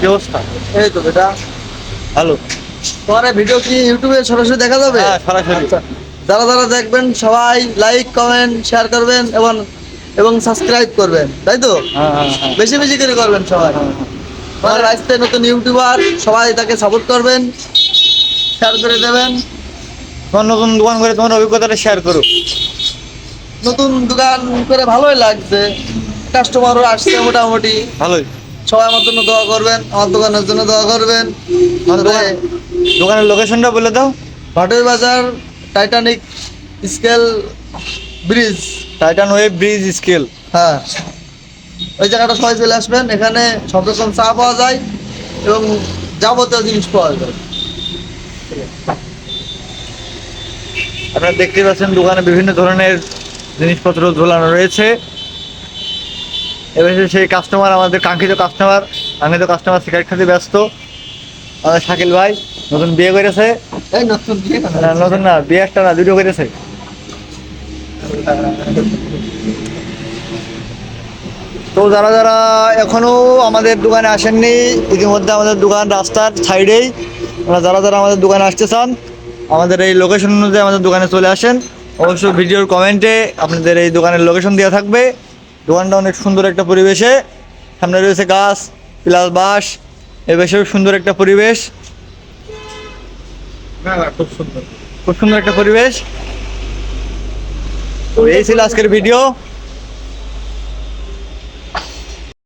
কি অবস্থা? এই তো বেটা। ভালো। তোমার ভিডিও কি ইউটিউবে সরাসরি দেখা যাবে? হ্যাঁ সরাসরি। আচ্ছা। যারা যারা দেখবেন সবাই লাইক কমেন্ট শেয়ার করবেন এবং এবং সাবস্ক্রাইব করবেন তাই তো? হ্যাঁ হ্যাঁ বেশি বেশি করে করবেন সবাই। আমার আসতে নতুন ইউটিউবার সবাই তাকে সাপোর্ট করবেন শেয়ার করে দেবেন। তোমার নতুন দোকান করে তোমার অভিজ্ঞতাটা শেয়ার করো। নতুন দোকান করে ভালোই লাগছে। কাস্টমারও আসছে মোটামুটি। ভালোই। সবাই আমার জন্য দোয়া করবেন আমার দোকানের জন্য দোয়া করবেন। দোকানের লোকেশনটা বলে দাও। ভাটুই বাজার Titanic scale bridge Titan web bridge scale হ্যাঁ। ওই জায়গাটা সবাই চলে আসবেন এখানে সব রকম চা পাওয়া যায় এবং যাবতীয় জিনিস পাওয়া যায়। আপনারা দেখতে পাচ্ছেন দোকানে বিভিন্ন ধরনের জিনিসপত্র ঝোলানো রয়েছে। এবার সেই কাস্টমার আমাদের কাঙ্ক্ষিত কাস্টমার কাঙ্ক্ষিত কাস্টমার সিগারেট খেতে ব্যস্ত। আমাদের শাকিল ভাই নতুন বিয়ে করেছে। নতুন না, নতুন না বিয়ে একটা না দুটো করেছে। তো যারা যারা এখনও আমাদের দোকানে আসেননি ইতিমধ্যে আমাদের দোকান রাস্তার সাইডেই যারা যারা আমাদের দোকানে আসতে চান আমাদের এই লোকেশন অনুযায়ী আমাদের দোকানে চলে আসেন। অবশ্যই ভিডিওর কমেন্টে আপনাদের এই দোকানের লোকেশন দেওয়া থাকবে। দোকানটা অনেক সুন্দর একটা পরিবেশে। সামনে রয়েছে গাছ প্লাস বাস এ বেশেও সুন্দর একটা পরিবেশ। খুব সুন্দর। একটা পরিবেশ। তো এই ছিল আজকের ভিডিও